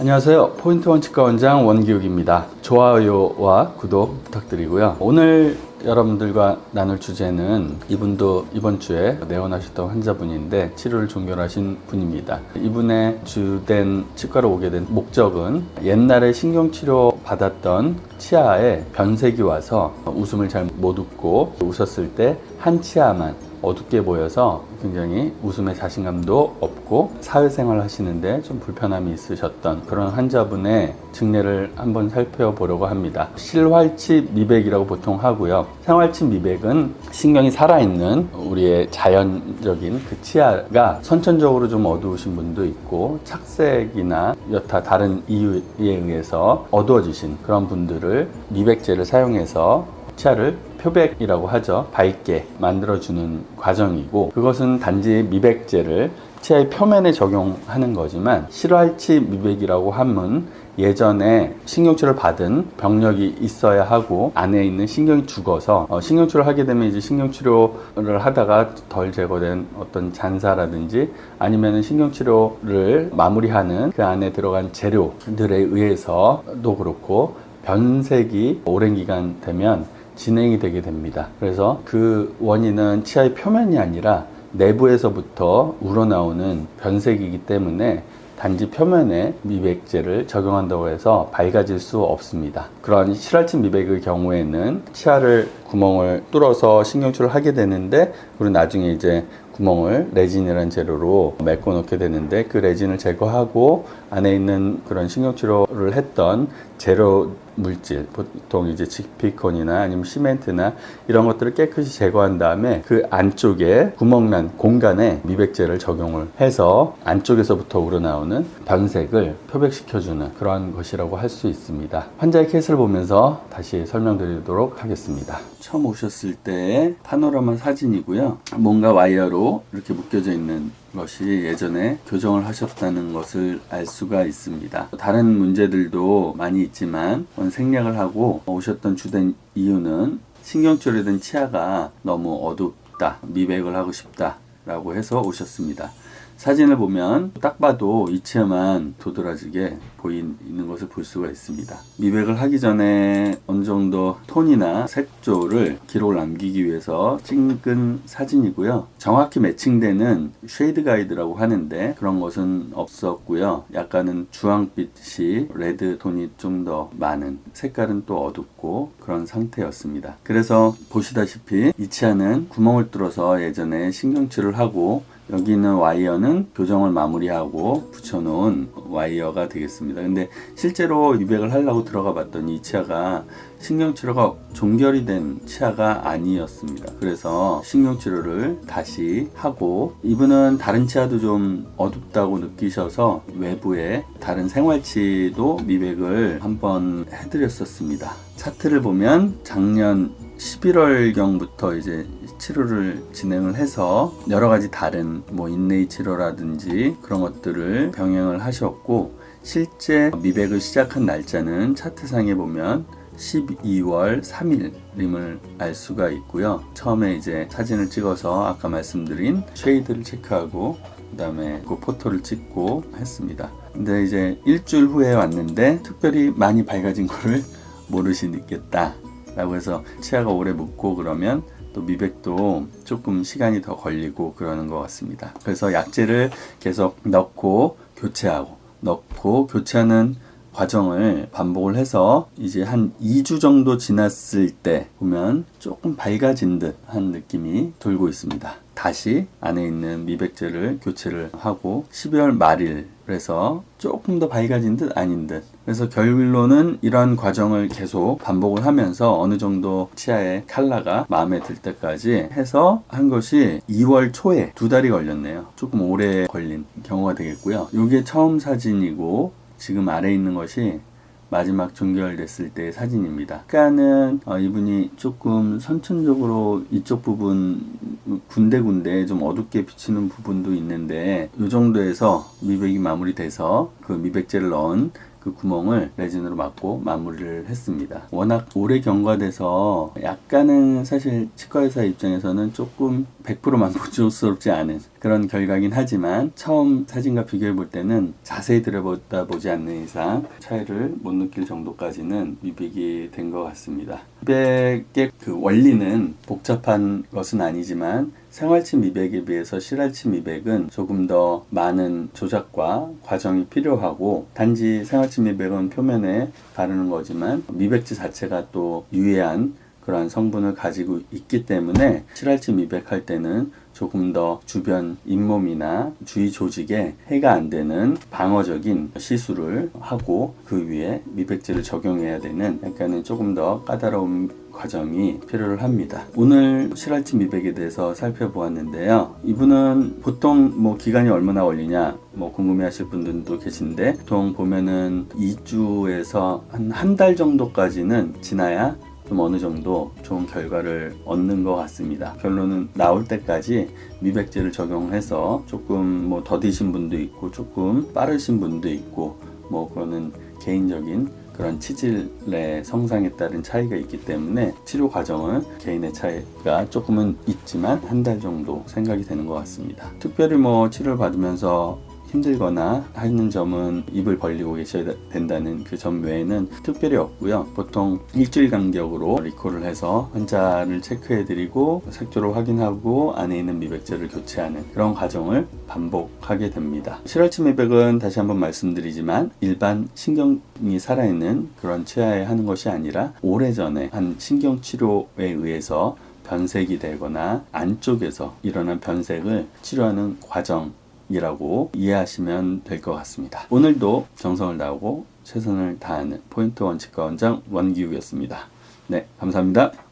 안녕하세요. 포인트 원칙과 원장 원기욱입니다. 좋아요와 구독 부탁드리고요. 오늘 여러분들과 나눌 주제는 이분도 이번 주에 내원하셨던 환자분인데 치료를 종결하신 분입니다. 이분의 주된 치과로 오게 된 목적은 옛날에 신경치료 받았던 치아에 변색이 와서 웃음을 잘 못 웃고 웃었을 때 한 치아만 어둡게 보여서 굉장히 웃음에 자신감도 없고 사회생활 하시는데 좀 불편함이 있으셨던 그런 환자분의 증례를 한번 살펴보려고 합니다. 실활치 미백이라고 보통 하고요. 생활치 미백은 신경이 살아있는 우리의 자연적인 그 치아가 선천적으로 좀 어두우신 분도 있고 착색이나 여타 다른 이유에 의해서 어두워지신 그런 분들을 미백제를 사용해서 치아를 표백이라고 하죠. 밝게 만들어주는 과정이고 그것은 단지 미백제를 치아의 표면에 적용하는 거지만 실활치 미백이라고 하면 예전에 신경치료를 받은 병력이 있어야 하고 안에 있는 신경이 죽어서 어, 신경치료를 하게 되면 이제 신경치료를 하다가 덜 제거된 어떤 잔사라든지 아니면 신경치료를 마무리하는 그 안에 들어간 재료들에 의해서도 그렇고 변색이 오랜 기간 되면 진행이 되게 됩니다. 그래서 그 원인은 치아의 표면이 아니라 내부에서부터 우러나오는 변색이기 때문에 단지 표면에 미백제를 적용한다고 해서 밝아질 수 없습니다. 그런 실활침 미백의 경우에는 치아를 구멍을 뚫어서 신경치료를 하게 되는데 그리고 나중에 이제 구멍을 레진이라는 재료로 메꿔 놓게 되는데 그 레진을 제거하고 안에 있는 그런 신경치료를 했던 재료 물질 보통 이제 지피콘이나 아니면 시멘트나 이런 것들을 깨끗이 제거한 다음에 그 안쪽에 구멍난 공간에 미백제를 적용을 해서 안쪽에서부터 우러나오는 변색을 표백시켜주는 그러한 것이라고 할 수 있습니다. 환자의 케이스를 보면서 다시 설명드리도록 하겠습니다. 처음 오셨을 때 파노라마 사진이고요. 뭔가 와이어로 이렇게 묶여져 있는 것이 예전에 교정을 하셨다는 것을 알 수가 있습니다. 다른 문제들도 많이 있지만 생략을 하고 오셨던 주된 이유는 신경치료된 치아가 너무 어둡다, 미백을 하고 싶다 라고 해서 오셨습니다. 사진을 보면 딱 봐도 이 치아만 도드라지게 보이는 것을 볼 수가 있습니다. 미백을 하기 전에 어느 정도 톤이나 색조를 기록을 남기기 위해서 찍은 사진이고요. 정확히 매칭되는 쉐이드 가이드라고 하는데 그런 것은 없었고요. 약간은 주황빛이 레드 톤이 좀 더 많은 색깔은 또 어둡고 그런 상태였습니다. 그래서 보시다시피 이 치아는 구멍을 뚫어서 예전에 신경치료를 하고 여기 있는 와이어는 교정을 마무리하고 붙여놓은 와이어가 되겠습니다. 근데 실제로 미백을 하려고 들어가 봤더니 이 치아가 신경치료가 종결이 된 치아가 아니었습니다. 그래서 신경치료를 다시 하고 이분은 다른 치아도 좀 어둡다고 느끼셔서 외부에 다른 생활치도 미백을 한번 해드렸었습니다. 차트를 보면 작년 11월경부터 이제 치료를 진행을 해서 여러 가지 다른 뭐 인내이 치료라든지 그런 것들을 병행을 하셨고 실제 미백을 시작한 날짜는 차트상에 보면 12월 3일임을 알 수가 있고요. 처음에 이제 사진을 찍어서 아까 말씀드린 쉐이드를 체크하고 그다음에 그 포토를 찍고 했습니다. 근데 이제 일주일 후에 왔는데 특별히 많이 밝아진 거를 모르시겠다. 라고 해서 치아가 오래 묵고 그러면 또 미백도 조금 시간이 더 걸리고 그러는 것 같습니다. 그래서 약제를 계속 넣고 교체하고 넣고 교체하는 과정을 반복을 해서 이제 한 2주 정도 지났을 때 보면 조금 밝아진 듯한 느낌이 돌고 있습니다. 다시 안에 있는 미백제를 교체를 하고 12월 말일 그래서 조금 더 밝아진 듯 아닌 듯. 그래서 결론은 이러한 과정을 계속 반복을 하면서 어느 정도 치아의 칼라가 마음에 들 때까지 해서 한 것이 2월 초에 두 달이 걸렸네요. 조금 오래 걸린 경우가 되겠고요. 이게 처음 사진이고 지금 아래 있는 것이 마지막 종결됐을 때의 사진입니다. 아까는 어, 이분이 조금 선천적으로 이쪽 부분 군데군데 좀 어둡게 비치는 부분도 있는데 이 정도에서 미백이 마무리돼서 그 미백제를 넣은 그 구멍을 레진으로 막고 마무리를 했습니다. 워낙 오래 경과돼서 약간은 사실 치과 의사 입장에서는 조금 100% 만족스럽지 않은 그런 결과긴 하지만 처음 사진과 비교해 볼 때는 자세히 들여보다 보지 않는 이상 차이를 못 느낄 정도까지는 미백이 된 것 같습니다. 미백의 그 원리는 복잡한 것은 아니지만 생활침 미백에 비해서 실활침 미백은 조금 더 많은 조작과 과정이 필요하고 단지 생활침 미백은 표면에 바르는 거지만 미백지 자체가 또 유해한 그러한 성분을 가지고 있기 때문에 실활침 미백할 때는 조금 더 주변 잇몸이나 주위 조직에 해가 안 되는 방어적인 시술을 하고 그 위에 미백제를 적용해야 되는 약간은 조금 더 까다로운 과정이 필요를 합니다. 오늘 실활침 미백에 대해서 살펴보았는데요. 이분은 보통 뭐 기간이 얼마나 걸리냐 뭐 궁금해 하실 분들도 계신데 보통 보면은 2주에서 한 한 달 정도까지는 지나야 좀 어느 정도 좋은 결과를 얻는 것 같습니다. 결론은 나올 때까지 미백제를 적용해서 조금 뭐 더디신 분도 있고 조금 빠르신 분도 있고 뭐 그거는 개인적인 그런 치질의 성상에 따른 차이가 있기 때문에 치료 과정은 개인의 차이가 조금은 있지만 한 달 정도 생각이 되는 것 같습니다. 특별히 뭐 치료를 받으면서 힘들거나 하는 점은 입을 벌리고 계셔야 된다는 그 점 외에는 특별히 없고요. 보통 일주일 간격으로 리콜을 해서 환자를 체크해드리고 색조를 확인하고 안에 있는 미백제를 교체하는 그런 과정을 반복하게 됩니다. 실혈치 미백은 다시 한번 말씀드리지만 일반 신경이 살아있는 그런 치아에 하는 것이 아니라 오래전에 한 신경 치료에 의해서 변색이 되거나 안쪽에서 일어난 변색을 치료하는 과정 이라고 이해하시면 될 것 같습니다. 오늘도 정성을 다하고 최선을 다하는 포인트 원칙과 원장 원기욱이었습니다. 네, 감사합니다.